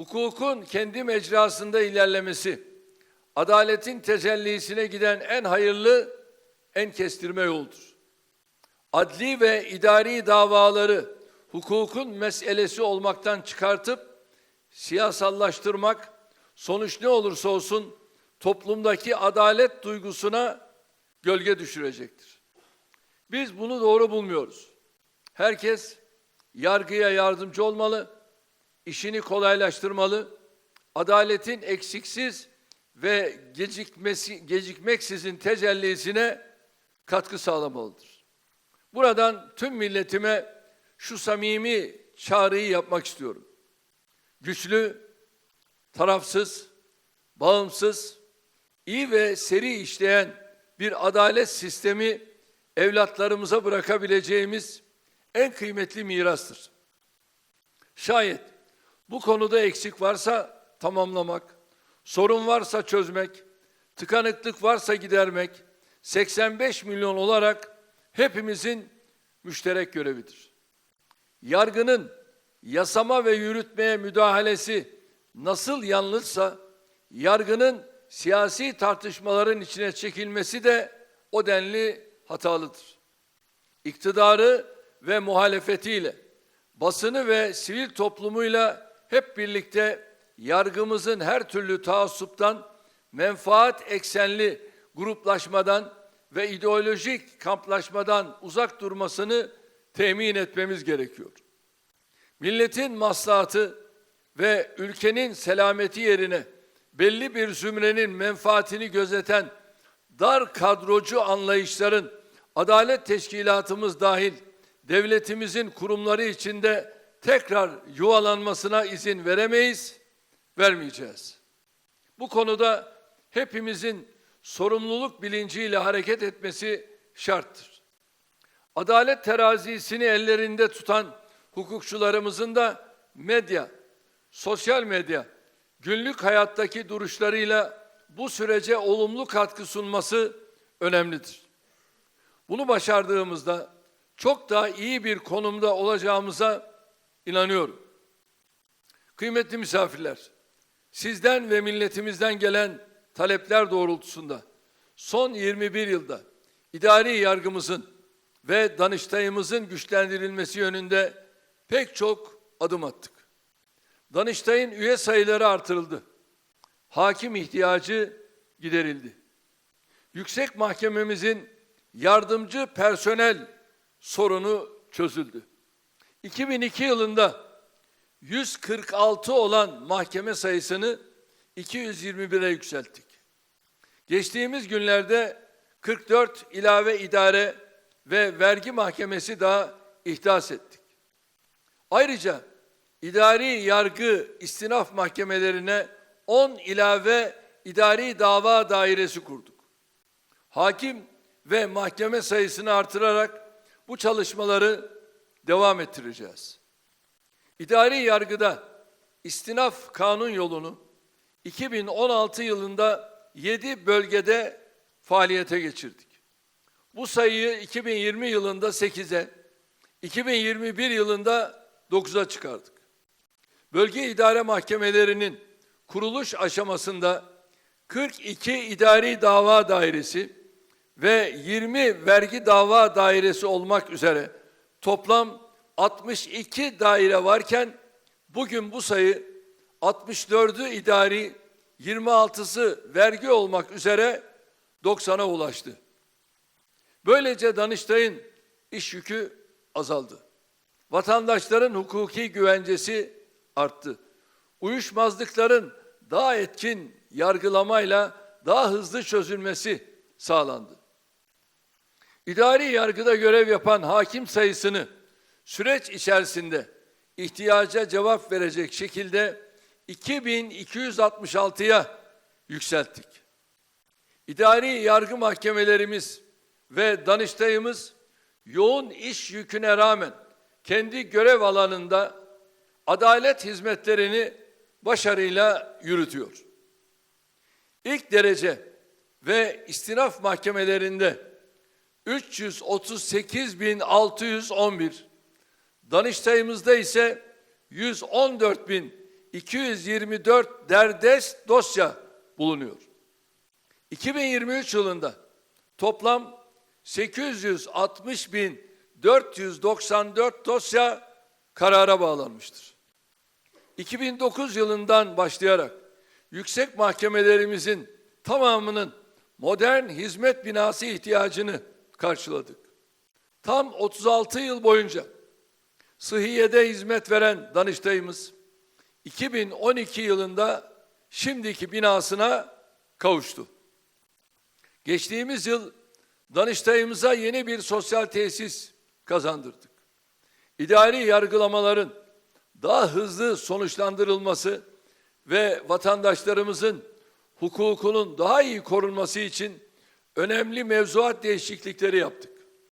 hukukun kendi mecrasında ilerlemesi, adaletin tecellisine giden en hayırlı, en kestirme yoldur. Adli ve idari davaları hukukun meselesi olmaktan çıkartıp siyasallaştırmak, sonuç ne olursa olsun toplumdaki adalet duygusuna gölge düşürecektir. Biz bunu doğru bulmuyoruz. Herkes yargıya yardımcı olmalı, işini kolaylaştırmalı, adaletin eksiksiz ve gecikmesi, gecikmeksizin tecellisine katkı sağlamalıdır. Buradan tüm milletime şu samimi çağrıyı yapmak istiyorum. Güçlü, tarafsız, bağımsız, iyi ve seri işleyen bir adalet sistemi evlatlarımıza bırakabileceğimiz en kıymetli mirastır. Şayet bu konuda eksik varsa tamamlamak, sorun varsa çözmek, tıkanıklık varsa gidermek 85 milyon olarak hepimizin müşterek görevidir. Yargının yasama ve yürütmeye müdahalesi nasıl yanlışsa yargının siyasi tartışmaların içine çekilmesi de o denli hatalıdır. İktidarı ve muhalefetiyle, basını ve sivil toplumuyla hep birlikte yargımızın her türlü taassuptan, menfaat eksenli gruplaşmadan ve ideolojik kamplaşmadan uzak durmasını temin etmemiz gerekiyor. Milletin maslahatı ve ülkenin selameti yerine belli bir zümrenin menfaatini gözeten dar kadrocu anlayışların adalet teşkilatımız dahil devletimizin kurumları içinde tekrar yuvalanmasına izin veremeyiz, vermeyeceğiz. Bu konuda hepimizin sorumluluk bilinciyle hareket etmesi şarttır. Adalet terazisini ellerinde tutan hukukçularımızın da medya, sosyal medya, günlük hayattaki duruşlarıyla bu sürece olumlu katkı sunması önemlidir. Bunu başardığımızda çok daha iyi bir konumda olacağımıza inanıyorum. Kıymetli misafirler, sizden ve milletimizden gelen talepler doğrultusunda son 21 yılda idari yargımızın ve Danıştay'ımızın güçlendirilmesi yönünde pek çok adım attık. Danıştay'ın üye sayıları artırıldı. Hakim ihtiyacı giderildi. Yüksek Mahkememizin yardımcı personel sorunu çözüldü. 2002 yılında 146 olan mahkeme sayısını 221'e yükselttik. Geçtiğimiz günlerde 44 ilave idare ve vergi mahkemesi daha ihdas ettik. Ayrıca idari yargı istinaf mahkemelerine 10 ilave idari dava dairesi kurduk. Hakim ve mahkeme sayısını artırarak bu çalışmaları devam ettireceğiz. İdari yargıda istinaf kanun yolunu 2016 yılında 7 bölgede faaliyete geçirdik. Bu sayıyı 2020 yılında 8'e, 2021 yılında 9'a çıkardık. Bölge idare mahkemelerinin kuruluş aşamasında 42 idari dava dairesi ve 20 vergi dava dairesi olmak üzere toplam 62 daire varken bugün bu sayı 64'ü idari, 26'sı vergi olmak üzere 90'a ulaştı. Böylece Danıştay'ın iş yükü azaldı. Vatandaşların hukuki güvencesi arttı. Uyuşmazlıkların daha etkin yargılamayla daha hızlı çözülmesi sağlandı. İdari yargıda görev yapan hakim sayısını süreç içerisinde ihtiyaca cevap verecek şekilde 2266'ya yükselttik. İdari yargı mahkemelerimiz ve Danıştay'ımız yoğun iş yüküne rağmen kendi görev alanında adalet hizmetlerini başarıyla yürütüyor. İlk derece ve istinaf mahkemelerinde 338.611, Danıştay'ımızda ise 114.000 224 derdest dosya bulunuyor. 2023 yılında toplam 860.494 dosya karara bağlanmıştır. 2009 yılından başlayarak yüksek mahkemelerimizin tamamının modern hizmet binası ihtiyacını karşıladık. Tam 36 yıl boyunca sıhhiyede hizmet veren Danıştay'ımız 2012 yılında şimdiki binasına kavuştu. Geçtiğimiz yıl Danıştay'ımıza yeni bir sosyal tesis kazandırdık. İdari yargılamaların daha hızlı sonuçlandırılması ve vatandaşlarımızın hukukunun daha iyi korunması için önemli mevzuat değişiklikleri yaptık.